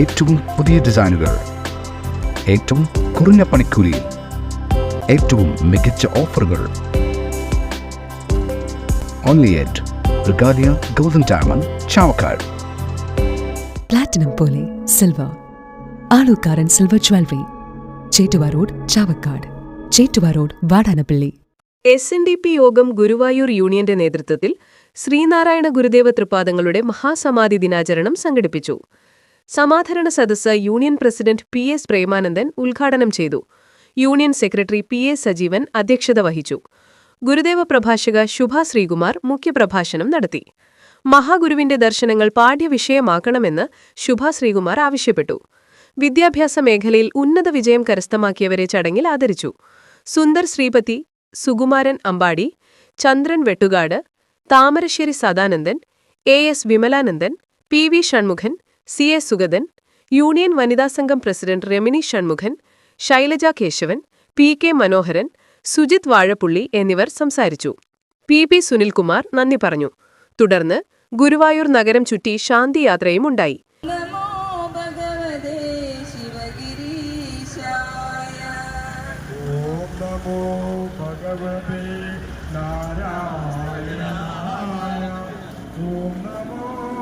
ഏറ്റവും പുതിയ ഡിസൈനുകൾ ഏറ്റവും കുറഞ്ഞ പണിക്കൂലിയിൽ ഏറ്റവും മികച്ച ഓഫറുകൾ. Only at Regalia golden diamond Chavakkad platinum പോലെ silver Alookkaran silver jewellery Chettuva road Chavakkad Chettuva road Vadanappally S N D P Yogam Guruvayur യൂണിയന്റെ നേതൃത്വത്തിൽ ശ്രീനാരായണ ഗുരുദേവ തൃപാദങ്ങളുടെ മഹാസമാധി ദിനാചരണം സംഘടിപ്പിച്ചു. സമാധരണ സദസ്സ് union president P S Premanandan ഉദ്ഘാടനം ചെയ്തു. Union secretary P A Sajeevan അധ്യക്ഷത വഹിച്ചു. ഗുരുദേവ പ്രഭാഷക ശുഭ ശ്രീകുമാർ മുഖ്യപ്രഭാഷണം നടത്തി. മഹാഗുരുവിന്റെ ദർശനങ്ങൾ പാഠ്യവിഷയമാക്കണമെന്ന് ശുഭ ശ്രീകുമാർ ആവശ്യപ്പെട്ടു. വിദ്യാഭ്യാസ മേഖലയിൽ ഉന്നത വിജയം കരസ്ഥമാക്കിയവരെ ചടങ്ങിൽ ആദരിച്ചു. Sundar Sreepathi Sukumaran Ambadi Chandran Vettukad Thamarassery Sadanandan A S Vimalanandan P V Shanmukhan C A Sugathan union വനിതാ സംഘം president Ramini Shanmukhan Shailaja Kesavan P K Manoharan Sujith Vazhappully എന്നിവർ സംസാരിച്ചു. പി പി സുനിൽകുമാർ നന്ദി പറഞ്ഞു. തുടർന്ന് ഗുരുവായൂർ നഗരം ചുറ്റി ശാന്തിയാത്രയും ഉണ്ടായി. നമോ ഭഗവതേ നാരായണ ഓം നമോ